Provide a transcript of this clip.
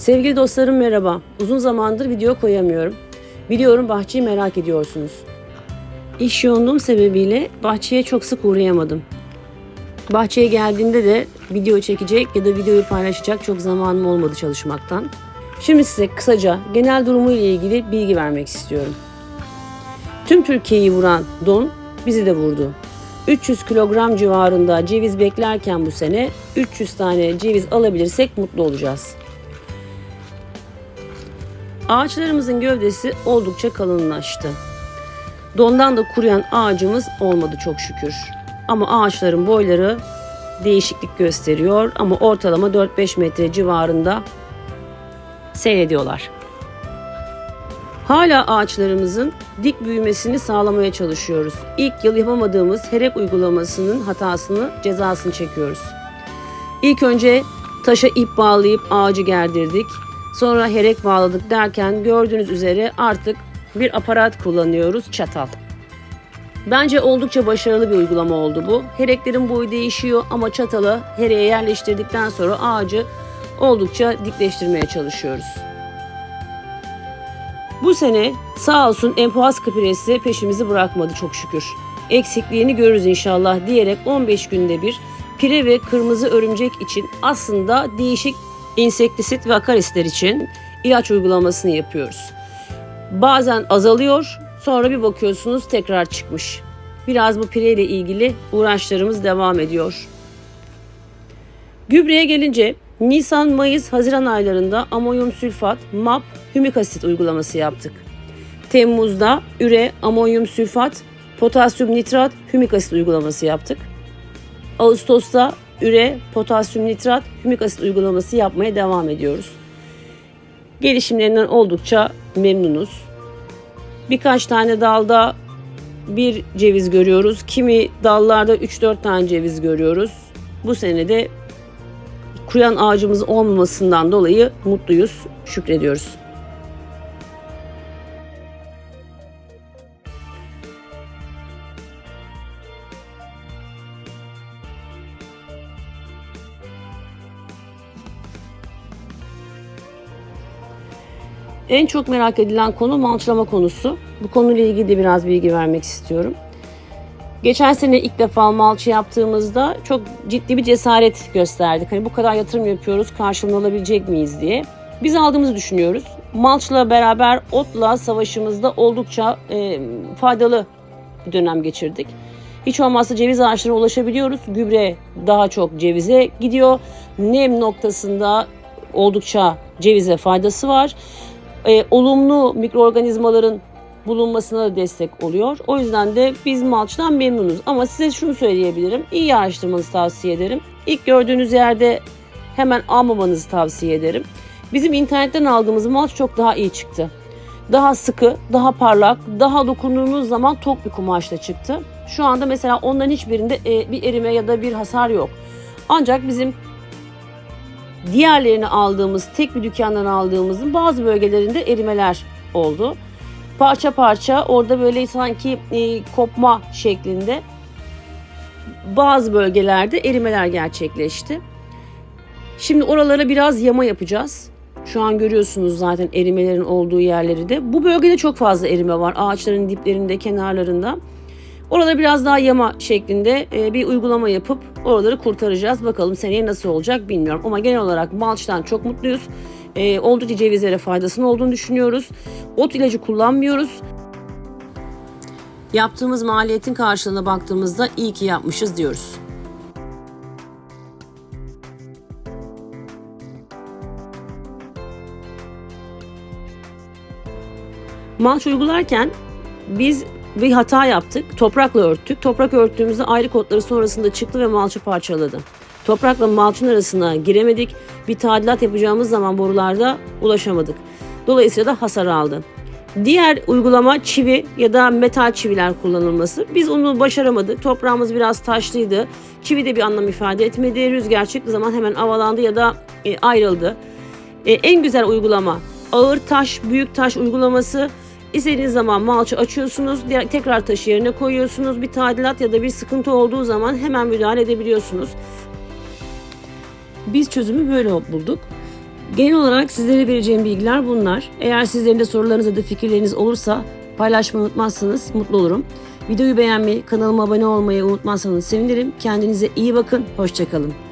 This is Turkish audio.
Sevgili dostlarım merhaba. Uzun zamandır video koyamıyorum. Biliyorum bahçeyi merak ediyorsunuz. İş yoğunluğum sebebiyle bahçeye çok sık uğrayamadım. Bahçeye geldiğimde de video çekecek ya da videoyu paylaşacak çok zamanım olmadı çalışmaktan. Şimdi size kısaca genel durumu ile ilgili bilgi vermek istiyorum. Tüm Türkiye'yi vuran don bizi de vurdu. 300 kilogram civarında ceviz beklerken bu sene 300 tane ceviz alabilirsek mutlu olacağız. Ağaçlarımızın gövdesi oldukça kalınlaştı. Dondan da kuruyan ağacımız olmadı çok şükür. Ama ağaçların boyları değişiklik gösteriyor ama ortalama 4-5 metre civarında seyrediyorlar. Hala ağaçlarımızın dik büyümesini sağlamaya çalışıyoruz. İlk yıl yapamadığımız herek uygulamasının hatasını, cezasını çekiyoruz. İlk önce taşa ip bağlayıp ağacı gerdirdik. Sonra herek bağladık derken gördüğünüz üzere artık bir aparat kullanıyoruz, çatal. Bence oldukça başarılı bir uygulama oldu bu. Hereklerin boyu değişiyor ama çatalı hereye yerleştirdikten sonra ağacı oldukça dikleştirmeye çalışıyoruz. Bu sene sağ olsun Empuaz Kıpiresi peşimizi bırakmadı çok şükür. Eksikliğini görürüz inşallah diyerek 15 günde bir pire ve kırmızı örümcek için aslında değişik insektisit ve akarisler için ilaç uygulamasını yapıyoruz. Bazen azalıyor sonra bir bakıyorsunuz tekrar çıkmış. Biraz bu pire ile ilgili uğraşlarımız devam ediyor. Gübreye gelince Nisan, Mayıs, Haziran aylarında amonyum sülfat, MAP, hümik asit uygulaması yaptık. Temmuz'da üre, amonyum sülfat, potasyum nitrat, hümik asit uygulaması yaptık. Ağustos'ta üre, potasyum nitrat, hümik asit uygulaması yapmaya devam ediyoruz. Gelişimlerinden oldukça memnunuz. Birkaç tane dalda bir ceviz görüyoruz. Kimi dallarda 3-4 tane ceviz görüyoruz. Bu sene de kuruyan ağacımız olmamasından dolayı mutluyuz, şükrediyoruz. En çok merak edilen konu malçlama konusu. Bu konuyla ilgili de biraz bilgi vermek istiyorum. Geçen sene ilk defa malçı yaptığımızda çok ciddi bir cesaret gösterdik. Hani bu kadar yatırım yapıyoruz, karşılığını alabilecek miyiz diye. Biz aldığımızı düşünüyoruz. Malçla beraber otla savaşımızda oldukça e, faydalı bir dönem geçirdik. Hiç olmazsa ceviz ağaçlarına ulaşabiliyoruz. Gübre daha çok cevize gidiyor. Nem noktasında oldukça cevize faydası var. E, olumlu mikroorganizmaların bulunmasına da destek oluyor. O yüzden de biz malçtan memnunuz. Ama size şunu söyleyebilirim. İyi araştırmanızı tavsiye ederim. İlk gördüğünüz yerde hemen almamanızı tavsiye ederim. Bizim internetten aldığımız malç çok daha iyi çıktı. Daha sıkı, daha parlak, daha dokunduğunuz zaman tok bir kumaşla çıktı. Şu anda mesela onların hiçbirinde e, bir erime ya da bir hasar yok. Ancak bizim diğerlerini aldığımız, tek bir dükkandan aldığımızın bazı bölgelerinde erimeler oldu parça parça orada böyle sanki e, kopma şeklinde bazı bölgelerde erimeler gerçekleşti. Şimdi oralara biraz yama yapacağız. Şu an görüyorsunuz zaten erimelerin olduğu yerleri de. Bu bölgede çok fazla erime var. Ağaçların diplerinde, kenarlarında. Orada biraz daha yama şeklinde e, bir uygulama yapıp oraları kurtaracağız. Bakalım seneye nasıl olacak bilmiyorum. Ama genel olarak malçtan çok mutluyuz e, oldukça cevizlere faydasının olduğunu düşünüyoruz. Ot ilacı kullanmıyoruz. Yaptığımız maliyetin karşılığına baktığımızda iyi ki yapmışız diyoruz. Malç uygularken biz bir hata yaptık. Toprakla örttük. Toprak örttüğümüzde ayrı kotları sonrasında çıktı ve malçı parçaladı. Toprakla malçın arasına giremedik. Bir tadilat yapacağımız zaman borularda ulaşamadık. Dolayısıyla da hasar aldı. Diğer uygulama çivi ya da metal çiviler kullanılması. Biz onu başaramadık. Toprağımız biraz taşlıydı. Çivi de bir anlam ifade etmedi. Rüzgar çıktığı zaman hemen avalandı ya da e, ayrıldı. E, en güzel uygulama ağır taş, büyük taş uygulaması. İstediğiniz zaman malçı açıyorsunuz, tekrar taşı yerine koyuyorsunuz. Bir tadilat ya da bir sıkıntı olduğu zaman hemen müdahale edebiliyorsunuz. Biz çözümü böyle bulduk. Genel olarak sizlere vereceğim bilgiler bunlar. Eğer sizlerin de sorularınız ya da fikirleriniz olursa paylaşmayı unutmazsanız mutlu olurum. Videoyu beğenmeyi, kanalıma abone olmayı unutmazsanız sevinirim. Kendinize iyi bakın, hoşçakalın.